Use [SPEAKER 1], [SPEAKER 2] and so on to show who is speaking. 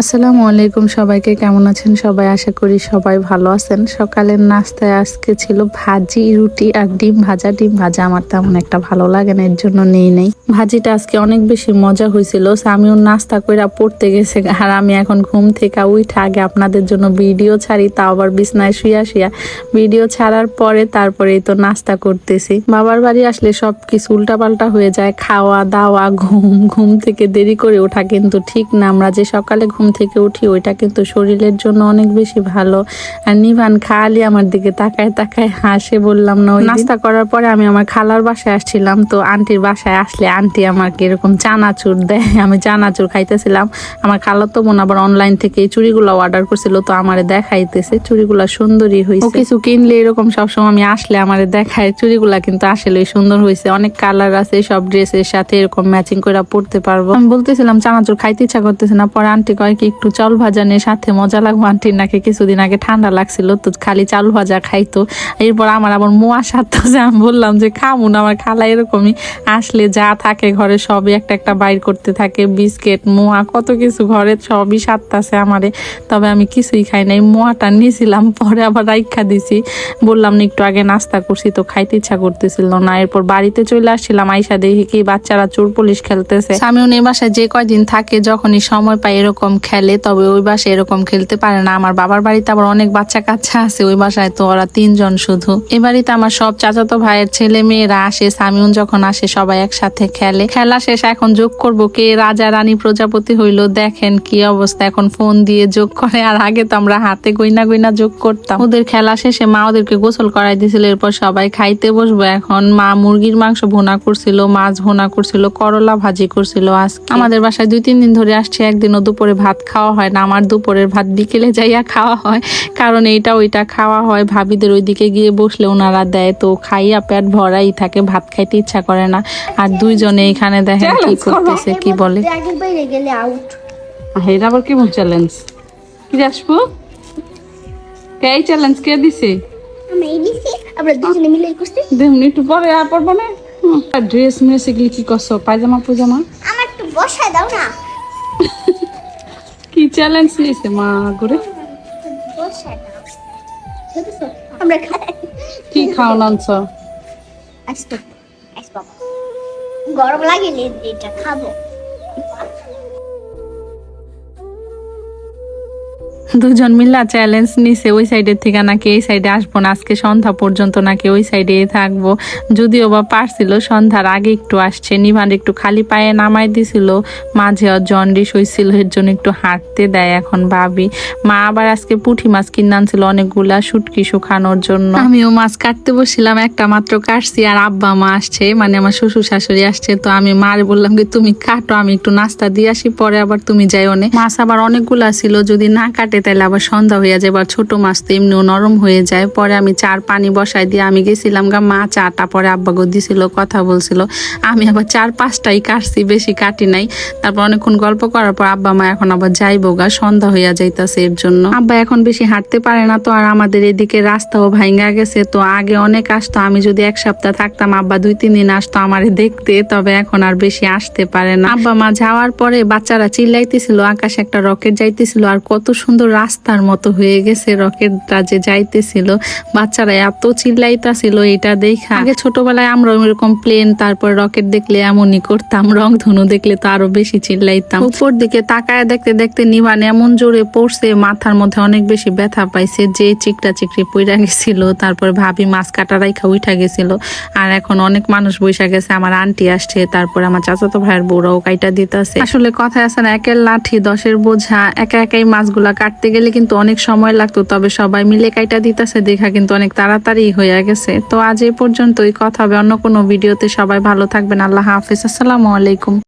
[SPEAKER 1] আসসালামু আলাইকুম সবাইকে, কেমন আছেন সবাই? আশা করি সবাই ভালো আছেন। সকালের নাস্তায় আজকে ছিল ভাজি, রুটি আর ডিম ভাজা। ডিম ভাজা আমার তেমন একটা ভালো লাগে না, এর জন্য নেই নেই। ভাজিটা আজকে অনেক বেশি মজা হয়েছিল আমিও নাস্তা কইরা পড়তে গেছে। আর আমি এখন ঘুম থেকে উঠে আগে আপনাদের জন্য ভিডিও ছাড়ি, তাও আবার বিছনায় শুয়া শুয়া ভিডিও ছাড়ার পরে তারপরেই তো নাস্তা করতেছি। বাবার বাড়ি আসলে সব কিছু উল্টাপাল্টা হয়ে যায় খাওয়া দাওয়া ঘুম ঘুম থেকে দেরি করে ওঠা কিন্তু ঠিক না। আমরা যে সকালে ঘুম থেকে উঠি ওইটা কিন্তু শরীরের জন্য অনেক বেশি ভালো। আর নিভান খালি আমার দিকে তাকায় তাকায় হাসে বললাম না ওই নাস্তা করার পরে আমি আমার খালার বাসায় আসছিলাম তো আন্টির বাসায় আসলে আন্টি আমাকে এরকম চানাচুর দেয় আমি চানাচুর খাইতেছিলাম। আমার খালার তো বোন আবার অনলাইন থেকে এই চুড়িগুলো অর্ডার করছিল তো আমারে দেখাইতেছে চুড়িগুলা সুন্দরী হয়েছে কিছু কিনলে এরকম সবসময় আমি আসলে আমারে দেখায় চুড়িগুলা কিন্তু আসলে সুন্দর হয়েছে অনেক কালার আছে সব ড্রেসের সাথে এরকম ম্যাচিং করে পড়তে পারব। আমি বলতেছিলাম চানাচুর খাইতে ইচ্ছা করতেছে না। পরে আন্টি কয় কি একটু চাল ভাজা নিয়ে সাথে মজা লাগবো আন্টির নাকি কিছুদিন আগে ঠান্ডা লাগছিল, তো খালি চাল ভাজা খাইতো। এরপর আমার আবার মোয়া সারতেছে আমি বললাম যে খামু না, আমার খালা এরকমই। আসলে যা থাকে ঘরে সবই একটা একটা বাইর করতে থাকে, বিস্কিট, মোয়া, কত কিছু ঘরে সবই সারতাছে আমারে। তবে আমি কিছুই খাই নাই, মোয়াটা নিয়েছিলাম, পরে আবার রাইখা দিছি। বললাম না, একটু আগে নাস্তা করছি, তো খাইতে ইচ্ছা করতেছিল না। এরপর বাড়িতে চলে আসছিলাম, আইসা দেখি কি বাচ্চারা চোর পুলিশ খেলতেছে। আমিও এই বাসায় যে কয়দিন থাকে, যখনই সময় পাই এরকম খেলে, তবে ওই বাসায় এরকম খেলতে পারে না। আমার বাবার বাড়িতে আবার অনেক বাচ্চা কাচ্চা আছে, ওই বাসায় তো ওরা তিনজন শুধু। এ বাড়িতে আমার সব চাচাতো ভাইয়ের ছেলে মেয়েরা আসে, সামিউন যখন আসে, সবাই একসাথে খেলে। খেলা শেষ, এখন যোগ করব কে? রাজা, রানী, প্রজাপতি হইল। দেখেন কি অবস্থা, এখন ফোন দিয়ে যোগ করে। আর আগে তো আমরা হাতে গইনা গইনা যোগ করতাম। ওদের খেলা শেষে মা ওদেরকে গোসল করাই দিয়েছিল এরপর সবাই খাইতে বসবো। এখন মা মুরগির মাংস ভোনা করছিল, মাছ ভুনা করছিল, করলা ভাজি করছিল আজকে। আমাদের বাসায় দুই, তিন দিন ধরে আসছে, একদিনও দুপুরে ভাত খাওয়া হয় না আমার দুপুরের ভাত বিকেলে যাইয়া খাওয়া হয়। কারণ এইটা ওইটা খাওয়া হয় ভাবিদের ওইদিকে গিয়ে বসলে ওনারা দেয় তো খাইয়া পেট ভরাই থাকে ভাত খাইতে ইচ্ছা করে না। আর দুইজনে এখানে দেখেন কি করতেছে কি বলে?
[SPEAKER 2] এটা আবার কেমন চ্যালেঞ্জ কি আসব? কে চ্যালেঞ্জ কে দিছে?
[SPEAKER 3] আমি আমরা দুজনে মিলে করছি।
[SPEAKER 2] দেখুন একটু পরে আর পড়ব না? ড্রেস মেস এগুলি কি করছ? পায়জামা পুজামা
[SPEAKER 3] আমার একটু বসায় দাও না।
[SPEAKER 2] চ্যালেঞ্জ নিয়েছে মা করে?
[SPEAKER 3] আমরা
[SPEAKER 2] কি খাওয়ান আনছ
[SPEAKER 3] গরম লাগে এটা খাব।
[SPEAKER 1] দুজন মিল্লা চ্যালেঞ্জ নিছে, ওই সাইডের থেকে নাকি এই সাইডে আসব না, আজকে সন্ধ্যা পর্যন্ত নাকি ওই সাইডে থাকব। যদিও বা পারছিল, সন্ধ্যার আগে একটু আসছে। নিভান একটু খালি পায়ে নামাই দিছিল, মাঝে জন্ডিস হয়েছিল এর জন্য একটু হাঁটতে দেয় এখন ভাবি। মা আবার আজকে পুঁটি মাছ কিনে আনছিল অনেকগুলা শুটকি শুকানোর জন্য। আমিও মাছ কাটতে বসছিলাম, একটা মাত্র কাটছি আর আব্বা মা আসছে মানে আমার শ্বশুর শাশুড়ি আসছে, তো আমি মারে বললাম কি তুমি কাটো, আমি একটু নাস্তা দিয়ে আসি, পরে আবার তুমি যাই অনেক মাছ আবার অনেকগুলা ছিল, যদি না কাটে তাহলে আবার সন্ধ্যা হয়ে যায়, এবার ছোট মাছ তো এমনিও নরম হয়ে যায়। পরে আমি চার পানি বসাই দিয়ে আমি গেছিলাম গা মা চাটা, পরে আব্বা গো দিছিল, কথা বলছিল। আমি আবার চার পাঁচটাই কাটছি, বেশি কাটি নাই। তারপর অনেকক্ষণ গল্প করার পর আব্বা মা এখন আবার যাইবো গা, সন্ধ্যা হইয়া যাইতাছে এর জন্য। আব্বা এখন বেশি হাঁটতে পারে না তো, আর আমাদের এদিকে রাস্তাও ভাঙ্গা গেছে, তো আগে অনেক আসতো, আমি যদি এক সপ্তাহ থাকতাম, আব্বা দুই তিন দিন আসতো আমার দেখতে, তবে এখন আর বেশি আসতে পারে না। আব্বা মা যাওয়ার পরে বাচ্চারা চিল্লাইতেছিল, আকাশে একটা রকেট যাইতেছিল, আর কত সুন্দর রাস্তার মতো হয়ে গেছে রকেটটা যে যাইতেছিল। বাচ্চারা এত চিল্লাইতাছিল এটা দেখা। আগে ছোটবেলায় আমরা এরকম প্লেন তারপর রকেট দেখলে এমনই করতাম, রং ধনু দেখলে তো আরও বেশি চিল্লাইতাম। উপর দিকে তাকায় দেখতে দেখতে নিবান এমন জোরে পড়ছে, মাথার মধ্যে অনেক বেশি ব্যথা পাইছে, যে চিকটা চিকড়ি পইরা গেছিল, তারপর ভাবি মাছ কাটা রাইখা উঠা গেছিল। আর এখন অনেক মানুষ বৈশা গেছে, আমার আন্টি আসছে, তারপর আমার চাচাতো ভাইয়ের বউরাও কাইটা দিতেছে। আসলে কথা আছে না, একের লাঠি, দশের বোঝা, একা একাই মাছগুলা কাটতে গেলে কিন্তু অনেক সময় লাগতো, তবে সবাই মিলে কাইটা দিতেছে, দেখা কিন্তু অনেক তাড়াতাড়ি হয়ে গেছে। তো আজ এই পর্যন্তই, কথা হবে অন্য কোনো ভিডিওতে, সবাই ভালো থাকবেন, আল্লাহ হাফিজ, আসসালামু আলাইকুম।